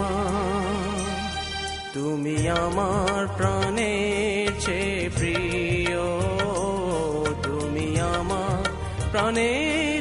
আমার। তুমি আমার প্রাণের চেয়ে প্রিয়। তুমি আমার প্রাণের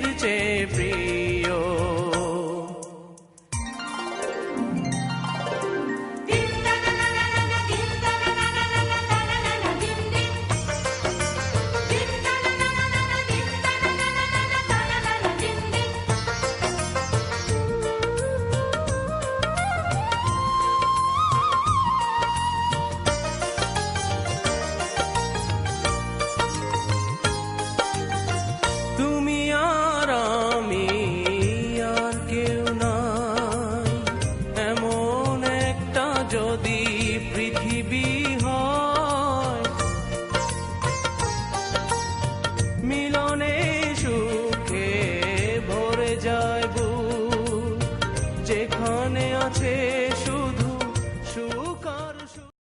Take.